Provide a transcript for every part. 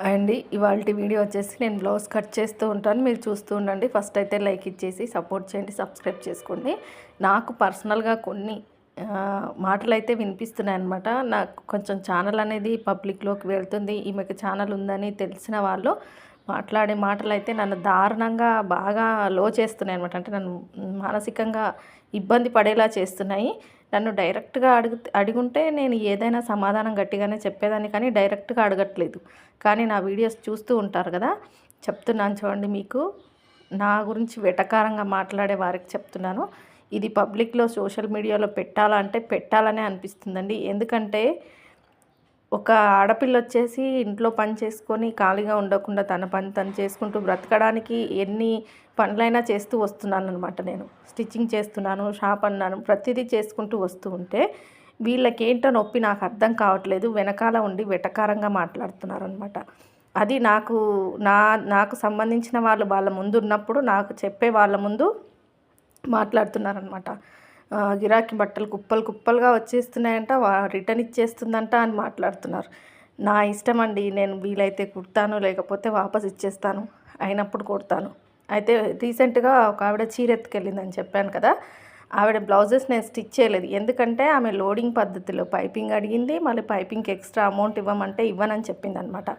And ఇవాళ video వచ్చేసి నేను బ్లౌజ్ కట్ చేస్తూ ఉంటాను. మీరు చూస్తూ ఉండండి. ఫస్ట్ అయితే లైక్ ఇచ్చేసి సపోర్ట్ చేయండి సబ్స్క్రైబ్ చేసుకోండి. నాకు పర్సనల్గా కొన్ని మాటలు అయితే వినిపిస్తున్నాయి అనమాట నాకు కొంచెం ఛానల్ అనేది పబ్లిక్లోకి వెళ్తుంది. ఈమెకి ఛానల్ ఉందని తెలిసిన వాళ్ళు మాట్లాడే మాటలు అయితే నన్ను దారుణంగా బాగా లో చేస్తున్నాయి అనమాట అంటే నన్ను మానసికంగా ఇబ్బంది పడేలా చేస్తున్నాయి. నన్ను డైరెక్ట్గా అడుగు అడిగుంటే నేను ఏదైనా సమాధానం గట్టిగానే చెప్పేదాన్ని కానీ డైరెక్ట్గా అడగట్లేదు. కానీ నా వీడియోస్ చూస్తూ ఉంటారు కదా చెప్తున్నాను చూడండి మీకు. నా గురించి వెటకారంగా మాట్లాడే వారికి చెప్తున్నాను. ఇది పబ్లిక్లో సోషల్ మీడియాలో పెట్టాలంటే పెట్టాలనే అనిపిస్తుందండి. ఎందుకంటే ఒక ఆడపిల్ల వచ్చేసి ఇంట్లో పని చేసుకొని ఖాళీగా ఉండకుండా తన పని తను చేసుకుంటూ బ్రతకడానికి ఎన్ని పనులైనా చేస్తూ వస్తున్నాను అనమాట నేను. స్టిచ్చింగ్ చేస్తున్నాను షాప్ అన్నాను ప్రతిదీ చేసుకుంటూ వస్తూ ఉంటే వీళ్ళకేంటో నొప్పి నాకు అర్థం కావట్లేదు వెనకాల ఉండి వెటకారంగా మాట్లాడుతున్నారు అనమాట అది నాకు నా నాకు సంబంధించిన వాళ్ళు వాళ్ళ ముందు ఉన్నప్పుడు నాకు చెప్పే వాళ్ళ ముందు మాట్లాడుతున్నారనమాట గిరాకీ బట్టలు కుప్పలు కుప్పలుగా వచ్చేస్తున్నాయంట రిటర్న్ ఇచ్చేస్తుందంట అని మాట్లాడుతున్నారు. నా ఇష్టం అండి నేను వీలైతే కుడతాను లేకపోతే వాపస్ ఇచ్చేస్తాను అయినప్పుడు కుడతాను. అయితే రీసెంట్గా ఒక ఆవిడ చీర ఎత్తుకెళ్ళిందని చెప్పాను కదా ఆవిడ బ్లౌజెస్ నేను స్టిచ్ చేయలేదు. ఎందుకంటే ఆమె లోడింగ్ పద్ధతిలో పైపింగ్ అడిగింది మళ్ళీ పైపింగ్కి ఎక్స్ట్రా అమౌంట్ ఇవ్వమంటే ఇవ్వనని చెప్పింది అనమాట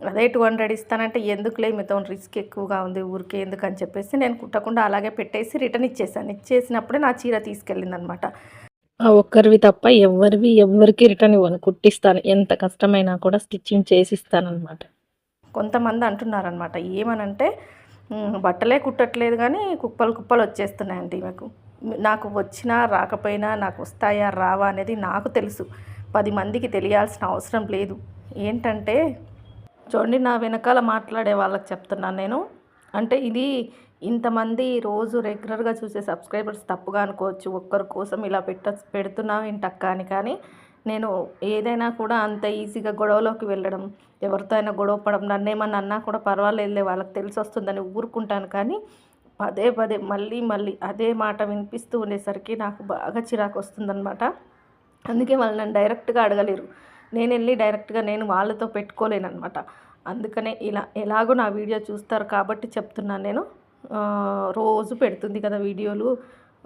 అదే టూ హండ్రెడ్ ఇస్తానంటే ఎందుకులే మీతో రిస్క్ ఎక్కువగా ఉంది ఊరికే ఎందుకు అని చెప్పేసి నేను కుట్టకుండా అలాగే పెట్టేసి రిటర్న్ ఇచ్చేసాను. ఇచ్చేసినప్పుడే నా చీర తీసుకెళ్ళింది అనమాట ఆ ఒక్కరివి తప్ప ఎవరివి ఎవరికి రిటర్న్ ఇవ్వను. కుట్టిస్తాను. ఎంత కష్టమైనా కూడా స్టిచ్చింగ్ చేసిస్తాను అనమాట కొంతమంది అంటున్నారనమాట ఏమనంటే "ఉమ్, బట్టలే కుట్టట్లేదు కానీ కుప్పలు కుప్పలు వచ్చేస్తున్నాయండి ఈమెకు నాకు వచ్చినా రాకపోయినా నాకు వస్తాయా రావా అనేది నాకు తెలుసు. పది మందికి తెలియాల్సిన అవసరం లేదు. ఏంటంటే చూడండి నా వెనకాల మాట్లాడే వాళ్ళకి చెప్తున్నాను నేను. అంటే ఇది ఇంతమంది రోజు రెగ్యులర్గా చూసే సబ్స్క్రైబర్స్ తప్పుగా అనుకోవచ్చు. ఒక్కరి కోసం ఇలా పెట్ట పెడుతున్నావు ఏంటక్క అని. కానీ నేను ఏదైనా కూడా అంత ఈజీగా గొడవలోకి వెళ్ళడం ఎవరితో అయినా గొడవ పడడం నన్నేమన్నా అన్నా కూడా పర్వాలేదులే వాళ్ళకి తెలిసి వస్తుందని ఊరుకుంటాను. కానీ పదే పదే మళ్ళీ మళ్ళీ అదే మాట వినిపిస్తూ ఉండేసరికి నాకు బాగా చిరాకు వస్తుందన్నమాట. అందుకే వాళ్ళు నన్ను డైరెక్ట్గా అడగలేరు. నేను వెళ్ళి డైరెక్ట్గా నేను వాళ్ళతో పెట్టుకోలేనమాట అందుకనే ఇలా ఎలాగో నా వీడియో చూస్తారు కాబట్టి చెప్తున్నాను నేను. రోజు పెడుతుంది కదా వీడియోలు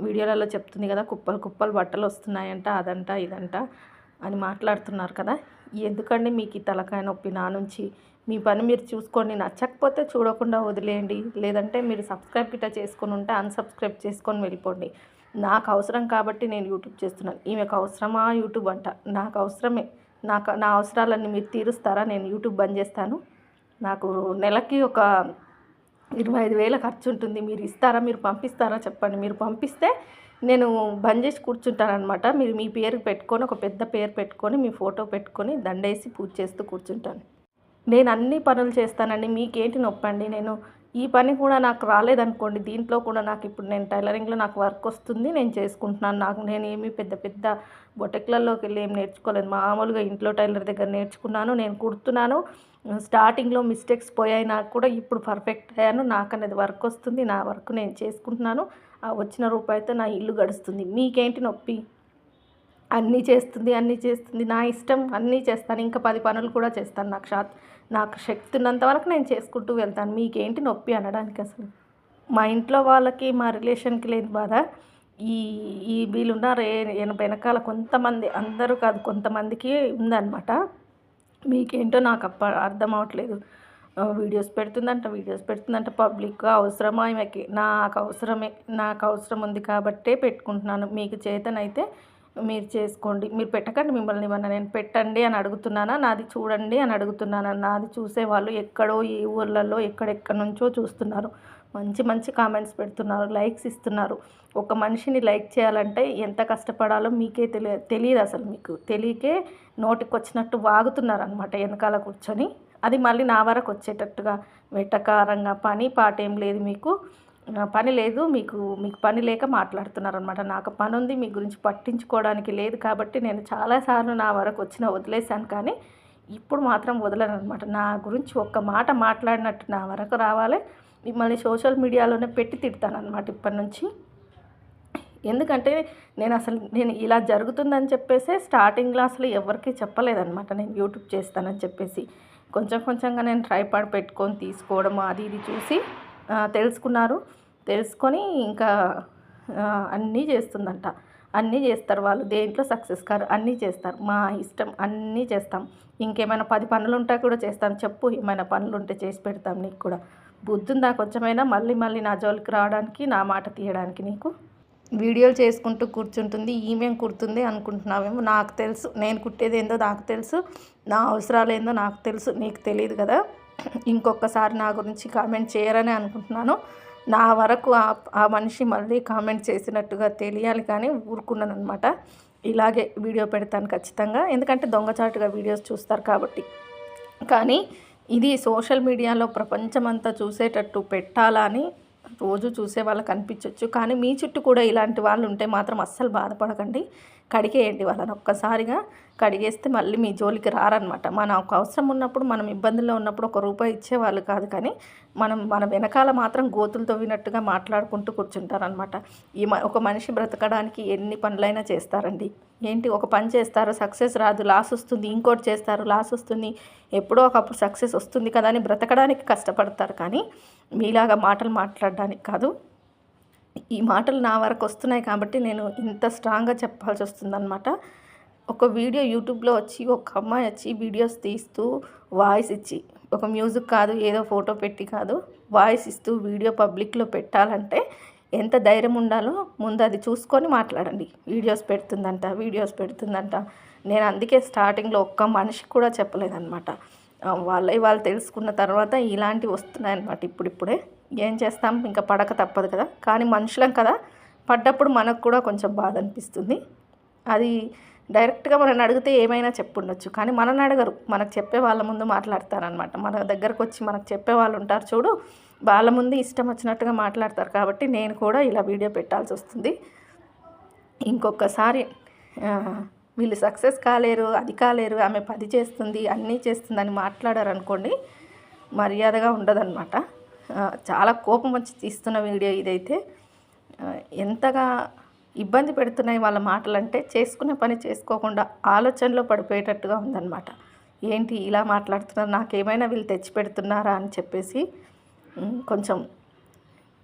వీడియోలలో చెప్తుంది కదా కుప్పలు కుప్పలు బట్టలు వస్తున్నాయంట అదంట ఇదంట అని మాట్లాడుతున్నారు కదా. ఎందుకండి మీకు ఈ తలకాయ నొప్పి నా నుంచి? మీ పని మీరు చూసుకోండి నచ్చకపోతే చూడకుండా వదిలేయండి. లేదంటే మీరు సబ్స్క్రైబ్ గిట్ట చేసుకొని ఉంటే అన్సబ్స్క్రైబ్ చేసుకొని వెళ్ళిపోండి. నాకు అవసరం కాబట్టి నేను యూట్యూబ్ చేస్తున్నాను. ఈమెకు అవసరమా యూట్యూబ్ అంట. నాకు అవసరమే. నాకు నా అవసరాలన్నీ మీరు తీరుస్తారా? నేను యూట్యూబ్ బంద్ చేస్తాను. నాకు నెలకి ఒక ఇరవై ఐదు వేల ఖర్చు ఉంటుంది. మీరు ఇస్తారా? మీరు పంపిస్తారా? చెప్పండి. మీరు పంపిస్తే నేను బంద్ చేసి కూర్చుంటానమాట మీరు మీ పేరు పెట్టుకొని ఒక పెద్ద పేరు పెట్టుకొని మీ ఫోటో పెట్టుకొని దండేసి పూజ చేస్తూ కూర్చుంటాను. నేను అన్ని పనులు చేస్తానండి. మీకేంటి నొప్పండి? నేను ఈ పని కూడా నాకు రాలేదనుకోండి దీంట్లో కూడా నాకు ఇప్పుడు నేను టైలరింగ్లో నాకు వర్క్ వస్తుంది నేను చేసుకుంటున్నాను. నాకు నేను ఏమీ పెద్ద పెద్ద బొటెక్లలోకి వెళ్ళి ఏం నేర్చుకోలేదు. మామూలుగా ఇంట్లో టైలర్ దగ్గర నేర్చుకున్నాను నేను కుడుతున్నాను. స్టార్టింగ్లో మిస్టేక్స్ పోయాయి నాకు కూడా ఇప్పుడు పర్ఫెక్ట్ అయ్యాను. నాకు అనేది వర్క్ వస్తుంది నా వర్క్ నేను చేసుకుంటున్నాను. ఆ వచ్చిన రూపాయితో నా ఇల్లు గడుస్తుంది. మీకేంటి నొప్పి? అన్నీ చేస్తుంది అన్నీ చేస్తుంది. నా ఇష్టం అన్నీ చేస్తాను. ఇంకా పది పనులు కూడా చేస్తాను నాకు షా నాకు శక్తి ఉన్నంత వరకు నేను చేసుకుంటూ వెళ్తాను. మీకేంటి నొప్పి అనడానికి అసలు? మా ఇంట్లో వాళ్ళకి మా రిలేషన్కి లేని బాధ. ఈ ఈ వీళ్ళున్నారే వెనకాల కొంతమంది అందరూ కాదు కొంతమందికి ఉందన్నమాట. మీకేంటో నాకు అప్ప అర్థం అవ్వట్లేదు వీడియోస్ పెడుతుందంట వీడియోస్ పెడుతుందంట. పబ్లిక్గా అవసరమా ఈమెకి? నాకు అవసరమే నాకు అవసరం ఉంది కాబట్టే పెట్టుకుంటున్నాను. మీకు చేతనైతే మీరు చేసుకోండి మీరు పెట్టకండి మిమ్మల్ని ఏమన్నా నేను పెట్టండి అని అడుగుతున్నానా? నాది చూడండి అని అడుగుతున్నాను? నాది చూసేవాళ్ళు ఎక్కడో ఏ ఊర్లలో ఎక్కడెక్కడి నుంచో చూస్తున్నారు. మంచి మంచి కామెంట్స్ పెడుతున్నారు లైక్స్ ఇస్తున్నారు. ఒక మనిషిని లైక్ చేయాలంటే ఎంత కష్టపడాలో మీకే తెలియ తెలియదు అసలు మీకు. తెలియకే నోటికి వచ్చినట్టు వాగుతున్నారు అనమాట వెనకాల కూర్చొని. అది మళ్ళీ నా వరకు వచ్చేటట్టుగా వెటకారంగా పని పాట ఏం లేదు మీకు. పని లేదు మీకు మీకు పని లేక మాట్లాడుతున్నారనమాట నాకు పని ఉంది మీ గురించి పట్టించుకోవడానికి లేదు కాబట్టి నేను చాలాసార్లు నా వరకు వచ్చిన వదిలేశాను కానీ ఇప్పుడు మాత్రం వదలను అనమాట నా గురించి ఒక్క మాట మాట్లాడినట్టు నా వరకు రావాలి. మిమ్మల్ని సోషల్ మీడియాలోనే పెట్టి తిడతాను అనమాట ఇప్పటి నుంచి. ఎందుకంటే నేను అసలు నేను ఇలా జరుగుతుందని చెప్పేసి స్టార్టింగ్లో అసలు ఎవరికి చెప్పలేదన్నమాట. నేను యూట్యూబ్ చేస్తానని చెప్పేసి. కొంచెం కొంచెంగా నేను ట్రైపాడ్ పెట్టుకొని తీసుకోవడం అది ఇది చూసి తెలుసుకున్నారు. తెలుసుకొని ఇంకా అన్నీ చేస్తుందంట. అన్నీ చేస్తారు వాళ్ళు. దేంట్లో సక్సెస్ కారు అన్నీ చేస్తారు. మా ఇష్టం అన్నీ చేస్తాం. ఇంకేమైనా పది పనులు ఉంటే కూడా చేస్తాం. చెప్పు ఏమైనా పనులు ఉంటే చేసి పెడతాం నీకు కూడా. బుద్ధి ఉందా కొంచెమైనా? మళ్ళీ మళ్ళీ నా జోలికి రావడానికి నా మాట తీయడానికి నీకు. వీడియోలు చేసుకుంటూ కూర్చుంటుంది. ఈమెం కుడుతుంది అనుకుంటున్నావేమో? నాకు తెలుసు. నేను కుట్టేది ఏందో నాకు తెలుసు. నా అవసరాలు ఏందో నాకు తెలుసు. నీకు తెలియదు కదా. ఇంకొకసారి నా గురించి కామెంట్ చేయరని అనుకుంటున్నాను. నా వరకు ఆ ఆ మనిషి మళ్ళీ కామెంట్ చేసినట్టుగా తెలియాలి కానీ ఊరుకున్నాను అనమాట ఇలాగే వీడియో పెడతాను ఖచ్చితంగా. ఎందుకంటే దొంగచాటుగా వీడియోస్ చూస్తారు కాబట్టి. కానీ ఇది సోషల్ మీడియాలో ప్రపంచమంతా చూసేటట్టు పెట్టాలని రోజు చూసే వాళ్ళకి అనిపించవచ్చు కానీ మీ చుట్టూ కూడా ఇలాంటి వాళ్ళు ఉంటే మాత్రం అస్సలు బాధపడకండి. కడిగేయండి వాళ్ళని ఒక్కసారిగా. కడిగేస్తే మళ్ళీ మీ జోలికి రారనమాట మన ఒక అవసరం ఉన్నప్పుడు మనం ఇబ్బందుల్లో ఉన్నప్పుడు ఒక రూపాయి ఇచ్చేవాళ్ళు కాదు కానీ మనం మన వెనకాల మాత్రం గోతులు తవ్వినట్టుగా మాట్లాడుకుంటూ కూర్చుంటారనమాట ఈ మ- ఒక మనిషి బ్రతకడానికి ఎన్ని పనులైనా చేస్తారండి. ఏంటి ఒక పని చేస్తారు? సక్సెస్ రాదు లాస్ వస్తుంది ఇంకోటి చేస్తారు లాస్ వస్తుంది. ఎప్పుడో ఒకప్పుడు సక్సెస్ వస్తుంది కదా అని బ్రతకడానికి కష్టపడతారు కానీ మీలాగా మాటలు మాట్లాడడానికి కాదు. ఈ మాటలు నా వరకు వస్తున్నాయి కాబట్టి నేను ఇంత స్ట్రాంగ్గా చెప్పాల్సి వస్తుందన్నమాట. ఒక వీడియో యూట్యూబ్లో వచ్చి ఒక అమ్మాయి వచ్చి వీడియోస్ తీస్తూ వాయిస్ ఇచ్చి ఒక మ్యూజిక్ కాదు ఏదో ఫోటో పెట్టి కాదు వాయిస్ ఇస్తూ వీడియో పబ్లిక్లో పెట్టాలంటే ఎంత ధైర్యం ఉండాలో ముందు అది చూసుకొని మాట్లాడండి. వీడియోస్ పెడుతుందంట వీడియోస్ పెడుతుందంట. నేను అందుకే స్టార్టింగ్లో ఒక్క మనిషికి కూడా చెప్పలేదన్నమాట. ఆ, వాళ్ళవి వాళ్ళు తెలుసుకున్న తర్వాత ఇలాంటివి వస్తున్నాయన్నమాట ఇప్పుడిప్పుడే. ఏం చేస్తాం? ఇంకా పడక తప్పదు కదా. కానీ మనుషులం కదా. పడ్డప్పుడు మనకు కూడా కొంచెం బాధ అనిపిస్తుంది. అది డైరెక్ట్గా మనం అడిగితే ఏమైనా చెప్పుండొచ్చు. కానీ మనని అడగరు. మనకు చెప్పే వాళ్ళ ముందు మాట్లాడతారనమాట. మన దగ్గరకు వచ్చి మనకు చెప్పే వాళ్ళు ఉంటారు చూడు వాళ్ళ ముందు ఇష్టం వచ్చినట్టుగా మాట్లాడతారు కాబట్టి నేను కూడా ఇలా వీడియో పెట్టాల్సి వస్తుంది. ఇంకొకసారి వీళ్ళు సక్సెస్ కాలేరు అది కాలేరు ఆమె పది చేస్తుంది అన్నీ చేస్తుంది అని మాట్లాడారనుకోండి మర్యాదగా ఉండదన్నమాట చాలా కోపం వచ్చి తీస్తున్న వీడియో ఇదైతే. ఎంతగా ఇబ్బంది పెడుతున్నాయి వాళ్ళ మాటలంటే చేసుకునే పని చేసుకోకుండా ఆలోచనలో పడిపోయేటట్టుగా ఉందన్నమాట. ఏంటి ఇలా మాట్లాడుతున్నారు? నాకేమైనా వీళ్ళు తెచ్చి పెడుతున్నారా అని చెప్పేసి కొంచెం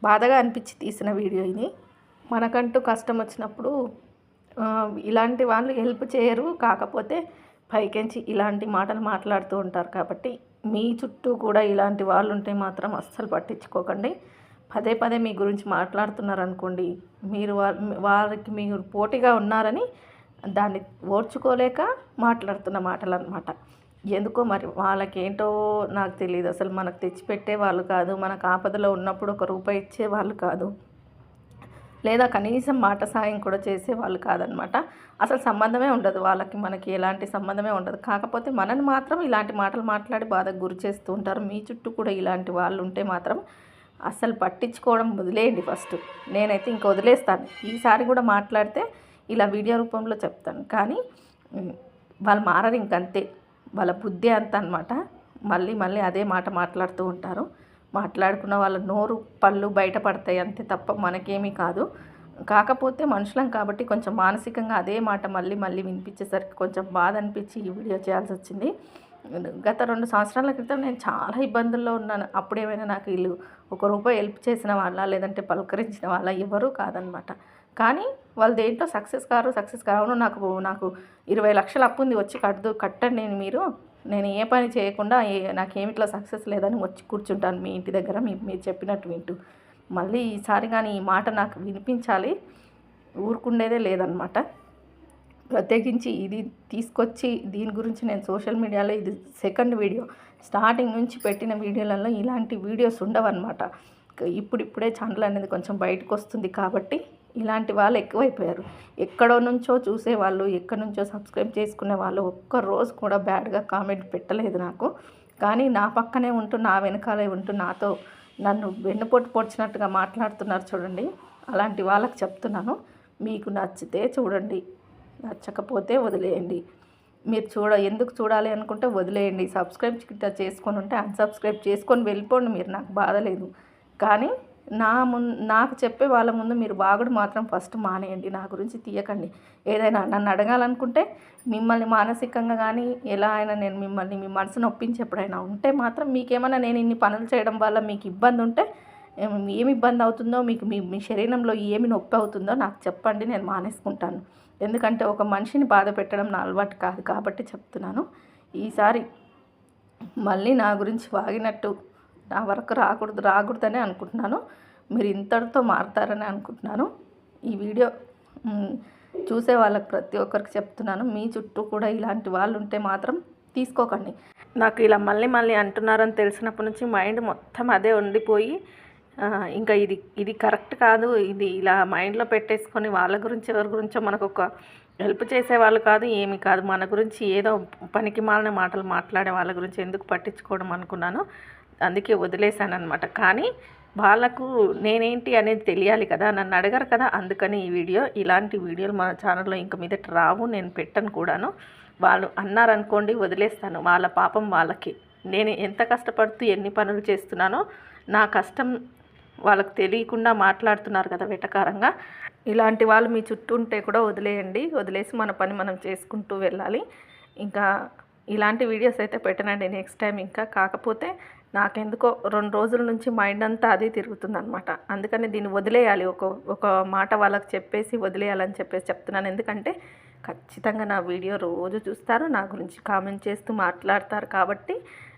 బాధగా అనిపించి తీసిన వీడియో ఇది. మనకంటూ కష్టం వచ్చినప్పుడు ఇలాంటి వాళ్ళు హెల్ప్ చేయరు. కాకపోతే పైకెంచి ఇలాంటి మాటలు మాట్లాడుతూ ఉంటారు కాబట్టి మీ చుట్టూ కూడా ఇలాంటి వాళ్ళు ఉంటే మాత్రం అస్సలు పట్టించుకోకండి. పదే పదే మీ గురించి మాట్లాడుతున్నారు అనుకోండి మీరు వారికి మీరు పోటీగా ఉన్నారని దాన్ని ఓర్చుకోలేక మాట్లాడుతున్న మాటలు అనమాట ఎందుకో మరి వాళ్ళకేంటో నాకు తెలియదు అసలు మనకు తెచ్చిపెట్టే వాళ్ళు కాదు మనకు ఆపదలో ఉన్నప్పుడు ఒక రూపాయి ఇచ్చే వాళ్ళు కాదు. లేదా కనీసం మాట సాయం కూడా చేసే వాళ్ళు కాదనమాట అసలు సంబంధమే ఉండదు వాళ్ళకి మనకి ఎలాంటి సంబంధమే ఉండదు. కాకపోతే మనని మాత్రం ఇలాంటి మాటలు మాట్లాడి బాధకు గురి చేస్తూ ఉంటారు. మీ చుట్టూ కూడా ఇలాంటి వాళ్ళు ఉంటే మాత్రం అసలు పట్టించుకోవడం వదిలేయండి ఫస్ట్. నేనైతే ఇంక వదిలేస్తాను. ఈసారి కూడా మాట్లాడితే ఇలా వీడియో రూపంలో చెప్తాను. కానీ వాళ్ళు మారరు ఇంకంతే. వాళ్ళ బుద్ధి అంత అనమాట మళ్ళీ మళ్ళీ అదే మాట మాట్లాడుతూ ఉంటారు. మాట్లాడుకున్న వాళ్ళ నోరు పళ్ళు బయటపడతాయి అంతే తప్ప మనకేమీ కాదు. కాకపోతే మనుషులం కాబట్టి కొంచెం మానసికంగా అదే మాట మళ్ళీ మళ్ళీ వినిపించేసరికి కొంచెం బాధ అనిపించి ఈ వీడియో చేయాల్సి వచ్చింది. గత రెండు సంవత్సరాల క్రితం నేను చాలా ఇబ్బందుల్లో ఉన్నాను. అప్పుడేమైనా నాకు వీళ్ళు ఒక రూపాయి హెల్ప్ చేసిన వాళ్ళ లేదంటే పలకరించిన వాళ్ళ ఎవరూ కాదనమాట. కానీ వాళ్ళు దేంట్లో సక్సెస్ కారు సక్సెస్ కావును నాకు నాకు ఇరవై లక్షలు అప్పు ఉంది వచ్చి కట్టదు కట్టండి నేను మీరు. నేను ఏ పని చేయకుండా ఏ నాకేమిట్లో సక్సెస్ లేదని వచ్చి కూర్చుంటాను మీ ఇంటి దగ్గర మీ మీరు చెప్పినట్టు వింటూ. మళ్ళీ ఈసారి కానీ ఈ మాట నాకు వినిపించాలి ఊరుకుండేదే లేదనమాట. ప్రత్యేకించి ఇది తీసుకొచ్చి దీని గురించి నేను సోషల్ మీడియాలో ఇది సెకండ్ వీడియో. స్టార్టింగ్ నుంచి పెట్టిన వీడియోలలో ఇలాంటి వీడియోస్ ఉండవన్నమాట. ఇప్పుడిప్పుడే ఛానల్ అనేది కొంచెం బయటకు వస్తుంది కాబట్టి ఇలాంటి వాళ్ళు ఎక్కువైపోయారు. ఎక్కడో నుంచో చూసేవాళ్ళు ఎక్కడి నుంచో సబ్స్క్రైబ్ చేసుకునే వాళ్ళు ఒక్క రోజు కూడా బ్యాడ్గా కామెంట్ పెట్టలేదు నాకు. కానీ నా పక్కనే ఉంటూ నా వెనకాలే ఉంటూ నాతో నన్ను వెన్నుపోటు పొడిచినట్టుగా మాట్లాడుతున్నారు చూడండి. అలాంటి వాళ్ళకి చెప్తున్నాను. మీకు నచ్చితే చూడండి. నచ్చకపోతే వదిలేయండి. మీరు చూడ ఎందుకు చూడాలి అనుకుంటే వదిలేయండి. సబ్స్క్రైబ్ గిట్ట చేసుకొని ఉంటే అన్సబ్స్క్రైబ్ చేసుకొని వెళ్ళిపోండి. మీరు నాకు బాధ లేదు. కానీ నా ముం నాకు చెప్పే వాళ్ళ ముందు మీరు బాగుడు మాత్రం ఫస్ట్ మానేయండి. నా గురించి తీయకండి. ఏదైనా నన్ను అడగాలనుకుంటే మిమ్మల్ని మానసికంగా కానీ ఎలా అయినా నేను మిమ్మల్ని మీ మనసును ఒప్పించి ఎప్పుడైనా ఉంటే మాత్రం మీకేమైనా నేను ఇన్ని పనులు చేయడం వల్ల మీకు ఇబ్బంది ఉంటే ఏమి ఇబ్బంది అవుతుందో మీకు మీ మీ శరీరంలో ఏమి నొప్పి అవుతుందో నాకు చెప్పండి. నేను మానేసుకుంటాను. ఎందుకంటే ఒక మనిషిని బాధ పెట్టడం నా అలవాటు కాదు కాబట్టి చెప్తున్నాను. ఈసారి మళ్ళీ నా గురించి వాగినట్టు నా వరకు రాకూడదు రాకూడదనే అనుకుంటున్నాను. మీరు ఇంతటితో మారుతారని అనుకుంటున్నాను. ఈ వీడియో చూసే వాళ్ళకి ప్రతి ఒక్కరికి చెప్తున్నాను. మీ చుట్టూ కూడా ఇలాంటి వాళ్ళు ఉంటే మాత్రం తీసుకోకండి. నాకు ఇలా మళ్ళీ మళ్ళీ అంటున్నారని తెలిసినప్పటి నుంచి మైండ్ మొత్తం అదే ఉండిపోయి ఇంకా ఇది ఇది కరెక్ట్ కాదు. ఇది ఇలా మైండ్లో పెట్టేసుకొని వాళ్ళ గురించి ఎవరి గురించో మనకు ఒక హెల్ప్ చేసే వాళ్ళు కాదు ఏమి కాదు. మన గురించి ఏదో పనికి మాలిన మాటలు మాట్లాడే వాళ్ళ గురించి ఎందుకు పట్టించుకోవడం అనుకున్నాను అందుకే వదిలేశాను అనమాట కానీ వాళ్ళకు నేనేంటి అనేది తెలియాలి కదా. నన్ను అడగరు కదా. అందుకని ఈ వీడియో ఇలాంటి వీడియోలు మన ఛానల్లో ఇంక మీదట రావు. నేను పెట్టను కూడాను. వాళ్ళు అన్నారనుకోండి వదిలేస్తాను. వాళ్ళ పాపం వాళ్ళకి. నేను ఎంత కష్టపడుతూ ఎన్ని పనులు చేస్తున్నానో నా కష్టం వాళ్ళకి తెలియకుండా మాట్లాడుతున్నారు కదా వెటకారంగా. ఇలాంటి వాళ్ళు మీ చుట్టూ ఉంటే కూడా వదిలేయండి. వదిలేసి మన పని మనం చేసుకుంటూ వెళ్ళాలి. ఇంకా ఇలాంటి వీడియోస్ అయితే పెట్టనండి నెక్స్ట్ టైం ఇంకా. కాకపోతే నాకెందుకో రెండు రోజుల నుంచి మైండ్ అంతా అదే తిరుగుతుందనమాట అందుకని దీన్ని వదిలేయాలి. ఒక ఒక మాట వాళ్ళకి చెప్పేసి వదిలేయాలని చెప్పేసి చెప్తున్నాను. ఎందుకంటే ఖచ్చితంగా నా వీడియో రోజు చూస్తారు నా గురించి కామెంట్ చేస్తూ మాట్లాడతారు కాబట్టి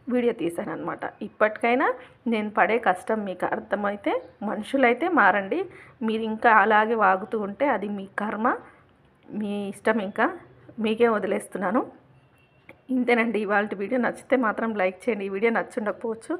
వీడియో తీశాను అనమాట ఇప్పటికైనా నేను పడే కష్టం మీకు అర్థమైతే మనుషులైతే మారండి. మీరు ఇంకా అలాగే వాగుతూ ఉంటే అది మీ కర్మ మీ ఇష్టం ఇంకా మీకే వదిలేస్తున్నాను. ఇంతేనండి ఇవాళ వీడియో. నచ్చితే మాత్రం లైక్ చేయండి. ఈ వీడియో నచ్చుండకపోవచ్చు.